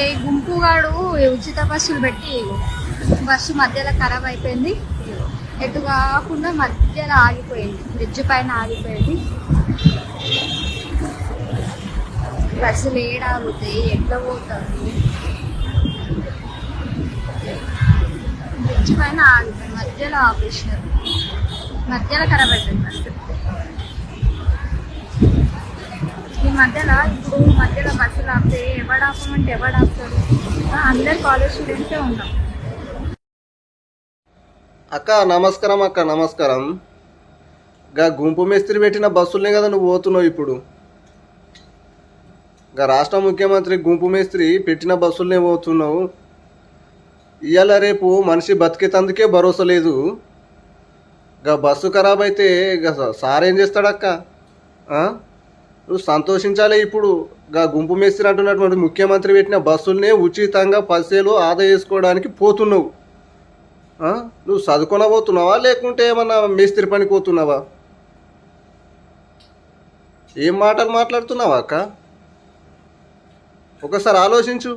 ఈ గుంపుగాడు ఉచిత బస్సులు పెట్టి బస్సు మధ్యలో ఖరాబ్ అయిపోయింది. ఎటు కాకుండా మధ్యలో ఆగిపోయింది. బ్రిడ్జ్ పైన ఆగిపోయింది. బస్సులు ఏడాగుతాయి ఎట్లా పోతుంది బ్రిడ్జ్ పైన ఆగిపోయింది. మధ్యలో ఆపేసినారు. మధ్యలో ఖరాబ్ అయిపోయింది బస్సు. మధ్యలో ఇప్పుడు మధ్యలో బస్సులు ఆపితే ఎవడు ఆపమంటే ఎవడు ఆపుతారు అందరు కాలేజ్ స్టూడెంట్సే ఉన్నాం. అక్క నమస్కారం అక్క నమస్కారం. గా గుంపు మేస్త్రి పెట్టిన బస్సులనే కదా నువ్వు పోతున్నావు ఇప్పుడు. గా రాష్ట్ర ముఖ్యమంత్రి గుంపు మేస్త్రి పెట్టిన బస్సులనే పోతున్నావు. ఇవాళ రేపు మనిషి బతికేతందుకే భరోసా లేదు. గా బస్సు ఖరాబ్ అయితే సార్ ఏం చేస్తాడక్క? నువ్వు సంతోషించాలి ఇప్పుడు. గా గుంపు మేస్త్రి అంటున్నటువంటి ముఖ్యమంత్రి పెట్టిన బస్సుల్నే ఉచితంగా పైసలు ఆదా చేసుకోవడానికి పోతున్నావు. నువ్వు చదువుకొన పోతున్నావా లేకుంటే ఏమన్నా మేస్త్రి పనికి పోతున్నావా? ఏం మాటలు మాట్లాడుతున్నావా అక్క? ఒకసారి ఆలోచించు.